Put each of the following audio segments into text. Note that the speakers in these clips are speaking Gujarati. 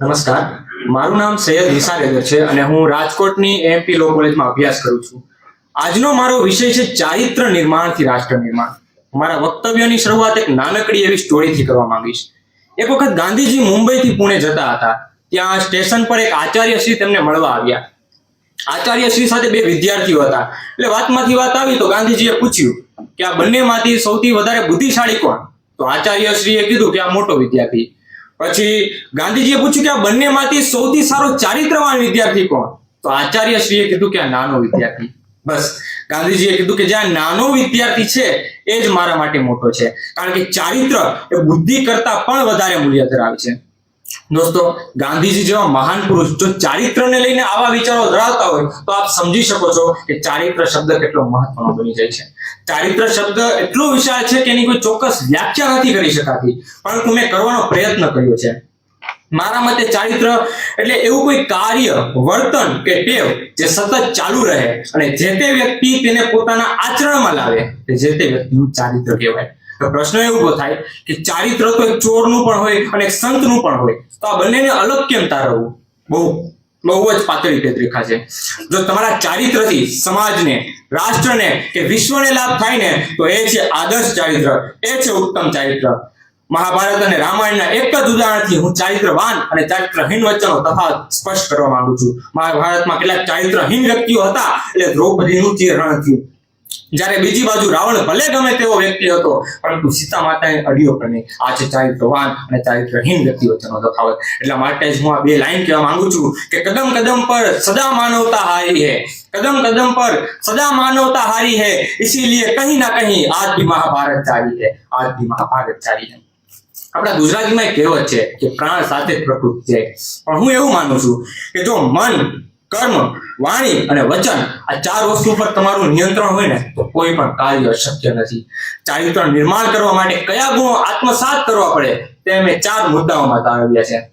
નમસ્કાર. મારું નામ સૈયદ નિસાર છે અને હું રાજકોટની એમપી લો કોલેજમાં અભ્યાસ કરું છું. આજનો મારો વિષય છે ચારિત્ર નિર્માણથી રાષ્ટ્ર નિર્માણ. મારા વક્તવ્યની શરૂઆત એક નાનકડી એવી સ્ટોરીથી કરવા માંગીશ. એક વખત ગાંધીજી મુંબઈથી પુણે જતા હતા. ત્યાં સ્ટેશન પર એક આચાર્યશ્રી તેમને મળવા આવ્યા. આચાર્યશ્રી સાથે બે વિદ્યાર્થીઓ હતા. એટલે વાતમાંથી વાત આવી તો ગાંધીજીએ પૂછ્યું કે આ બંનેમાંથી સૌથી વધારે બુદ્ધિશાળી કોણ? તો આચાર્યશ્રીએ કીધું કે આ મોટો વિદ્યાર્થી. પછી ગાંધીજીએ પૂછ્યું કે આ બંનેમાંથી સૌથી સારો ચારિત્રવાન વિદ્યાર્થી કોણ? તો આચાર્ય શ્રીએ કીધું કે આ નાનો વિદ્યાર્થી. બસ. ગાંધીજીએ કીધું કે જે આ નાનો વિદ્યાર્થી છે, એ જ મારા માટે મોટો છે. કારણ કે ચારિત્ર એ બુદ્ધિ કરતા પણ વધારે મૂલ્ય ધરાવે છે. દોસ્તો, ગાંધીજી જેવા મહાન પુરુષ જો ચારિત્રને લઈને આવા વિચારો ધરાવતા હોય, તો આપ સમજી શકો છો કે ચારિત્ર શબ્દ કેટલો મહત્વનો બની જાય છે. ચારિત્ર શબ્દ એટલો વિશાળ છે કે એની કોઈ ચોક્કસ વ્યાખ્યા નથી કરી શકાતી. પરંતુ મેં કરવાનો પ્રયત્ન કર્યો છે. મારા મતે ચારિત્ર એટલે એવું કોઈ કાર્ય, વર્તન કે ટેવ જે સતત ચાલુ રહે અને જે તે વ્યક્તિ તેને પોતાના આચરણમાં લાવે જે તે વ્યક્તિનું ચારિત્ર કહેવાય. પ્રશ્ન એ ઊભો થાય કે ચારિત્ર તો એક ચોરનું પણ હોય અને એક સંતનું પણ હોય. તો આ બંનેને અલગ કેમ તારવવું? બહુ બહુ જ પાતળી ભેદરેખા છે. જો તમારા ચારિત્રથી સમાજને, રાષ્ટ્રને કે વિશ્વને લાભ થાય ને, તો એ છે આદર્શ ચારિત્ર, એ છે ઉત્તમ ચારિત્ર. મહાભારત અને રામાયણના એક જ ઉદાહરણથી હું ચારિત્રવાન અને ચારિત્રહીન વચ્ચેનો તફાવત સ્પષ્ટ કરવા માંગુ છું. મહાભારતમાં કેટલાક ચારિત્રહીન વ્યક્તિઓ હતા, એટલે દ્રૌપદીનું જે રણ થયું. જ્યારે બીજી બાજુ રાવણ ભલે ગમે તેવો વ્યક્તિ હતો પરંતુ સીતા માતાને અડિયો પણ નહીં આ છે ચારિત્રવાન અને ચારિત્રહીન વ્યક્તિ વચ્ચેનો તફાવત એટલા માટે જ હું આ બે લાઈન કહેવા માંગુ છું કે કદમ કદમ પર સદા માનવતા હારી है कदम कदम पर सदा मानवता हारी है इसीलिए कहीं ना कहीं आज भी महाभारत जारी है आज भी महाभारत जारी है આપણા ગુજરાતીમાં એક કહેવત છે કે પ્રાણ સાથે જ પ્રકૃતિ છે પણ હું એવું માનું છું કે જો મન કર્મ વાણી અને વચન આ ચાર વસ્તુ પર તમારું નિયંત્રણ હોય ને તો કોઈ પણ કાર્ય શક્ય નથી. ચારિત્ર નિર્માણ કરવા માટે કયા ગુણો આત્મસાત કરવા પડે તે મેં ચાર મુદ્દાઓમાં તારવ્યા છે.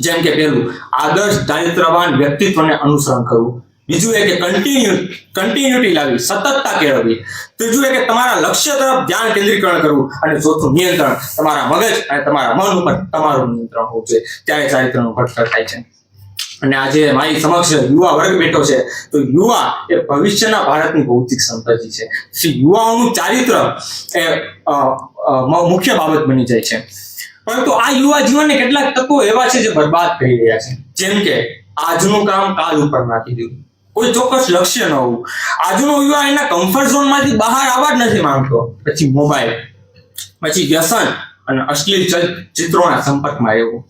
જેમ કે પેલું આદર્શ ચારિત્રવાન વ્યક્તિત્વને અનુસરણ કરવું. બીજું એ કે કન્ટિન્યુ કન્ટિન્યુટી લાવી સતતતા કેળવવી. ત્રીજું એ કે તમારા લક્ષ્ય તરફ ધ્યાન કેન્દ્રીકરણ કરવું. અને ચોથું, નિયંત્રણ. તમારા મગજ અને તમારા મન ઉપર તમારું નિયંત્રણ હોવું જોઈએ. ત્યારે ચારિત્રનું ઘટતર થાય છે. અને આજે મારી સમક્ષ યુવા વર્ગ બેઠો છે. તો યુવા એ ભવિષ્યના ભારતની ભૌતિક સંપત્તિ છે. યુવાઓનું ચારિત્ર એ મુખ્ય બાબત બની જાય છે. પરંતુ આ યુવા જીવનને કેટલાક તત્વો એવા છે જે બરબાદ કરી રહ્યા છે. જેમ કે આજનું કામ કાલ ઉપર નાખી દીધું. કોઈ ચોક્કસ લક્ષ્ય ન હોવું. આજનો યુવા એના કમ્ફર્ટ ઝોનમાંથી બહાર આવવા જ નથી માંગતો. પછી મોબાઈલ, પછી વ્યસન અને અશ્લીલ ચલચિત્રોના સંપર્કમાં રહેવું.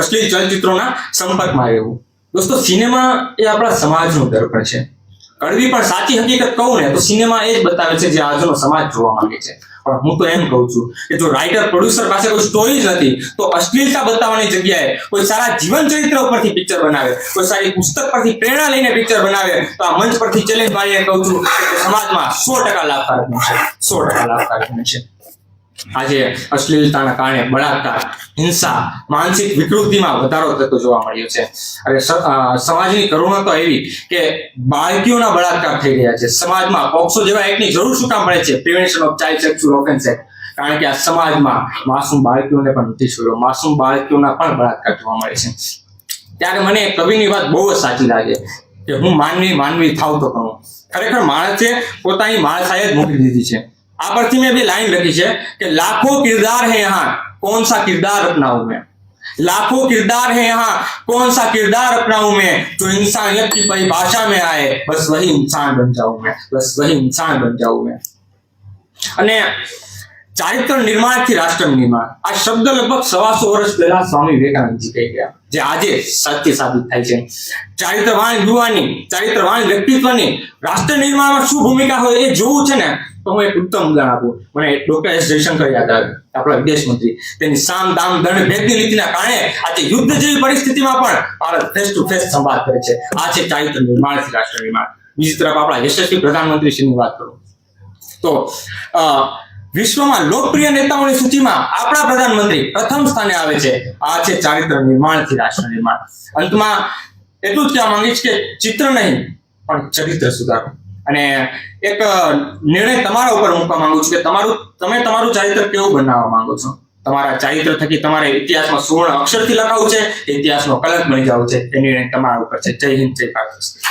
અશ્લીલ ચલચિત્રોના સંપર્કમાં રહેવું. દોસ્તો સિનેમા એ આપણા સમાજનું દર્પણ છે. કડવી પણ સાચી હકીકત કહું ને, તો સિનેમા એ જ બતાવે છે જે આજનો સમાજ જોવા માંગે છે. પણ હું તો એમ કહું છું કે જો રાઇટર પ્રોડ્યુસર પાસે કોઈ સ્ટોરી જ નથી, તો અશ્લીલતા બતાવવાની જગ્યાએ કોઈ સારા જીવન ચરિત્ર ઉપરથી પિક્ચર બનાવે, કોઈ સારી પુસ્તક પરથી પ્રેરણા લઈને પિક્ચર બનાવે, તો આ મંચ પરથી ચેલેન્જ મારીને કહું છું કે સમાજમાં સો ટકા લાભકારક બનશે. સો ટકા લાભકારક બનશે. આજે અશ્લીલતાના કારણે બળાત્કાર, હિંસા, માનસિક વિકૃતિમાં વધારો થતો જોવા મળ્યો છે. અને સમાજની કરુણા તો એવી કે બાળકીઓના બળાત્કાર થઈ રહ્યા છે. સમાજમાં પોક્સો જેવા એકની જરૂર શું કામ પડે છે? Prevention of child sexual offence કારણ કે આ સમાજમાં માસૂમ બાળકીઓને પણ નથી છોડ્યો. માસૂમ બાળકીઓના પણ બળાત્કાર જોવા મળે છે. ત્યારે મને કવિની વાત બહુ જ સાચી લાગે કે હું માનવી માનવી થાવ તો કહું ખરેખર માણસે પોતાની માળખાએ જ મૂકી દીધી છે. આ પરથી મેં બે લાઈન લખી છે કે લાખો કિરદાર है यहाँ कौन सा किरदार अपनाऊं मैं लाखों किरदार है यहाँ कौन सा किरदार अपनाऊं मैं जो इंसानियत की परिभाषा में आए बस वही इंसान बन जाऊं मैं बस वही इंसान बन जाऊं मैं અને ચારિત્ર નિર્માણથી રાષ્ટ્ર નિર્માણ આ શબ્દ લગભગ સવાસો વર્ષ પહેલા સ્વામી વિવેકાનંદજી કહી ગયા જે આજે સત્ય સાબિત થાય છે ચારિત્રવાન યુવાની ચારિત્રવાન વ્યક્તિત્વની રાષ્ટ્ર નિર્માણમાં શું ભૂમિકા હોય એ જોવું છે ને તો એક ઉત્તમ ઉદાહરણ આપું. મને ડોક્ટર એસ જયશંકર યાદ આવે આપણા વિદેશ મંત્રી. તેની સામ દામ દંડ ભેદની નીતિના કારણે આજે યુદ્ધ જેવી પરિસ્થિતિમાં પણ ભારત ફેસ ટુ ફેસ સંવાદ કરે છે. આ છે ચારિત્ર નિર્માણથી રાષ્ટ્ર નિર્માણ. બીજી તરફ આપણા યશસ્વી પ્રધાનમંત્રી શ્રીની વાત કરું. તો વિશ્વમાં લોકપ્રિય નેતાઓની સૂચિમાં આપણા પ્રધાનમંત્રી પ્રથમ સ્થાને આવે છે. આ છે ચારિત્ર નિર્માણથી રાષ્ટ્ર નિર્માણ. અંતમાં એટલું જ કહેવા માંગીશ કે ચિત્ર નહીં, પણ ચરિત્ર સુધારો. અને એક નિર્ણય તમારા ઉપર મૂકવા માંગુ છું કે તમારું, તમે તમારું ચારિત્ર કેવું બનાવવા માંગો છો? તમારા ચારિત્ર થકી તમારે ઇતિહાસમાં સુવર્ણ અક્ષરથી લખાવું છે ઇતિહાસનો કલંક બની જવું છે? એ નિર્ણય તમારા ઉપર છે. જય હિન્દ, જય ભારત.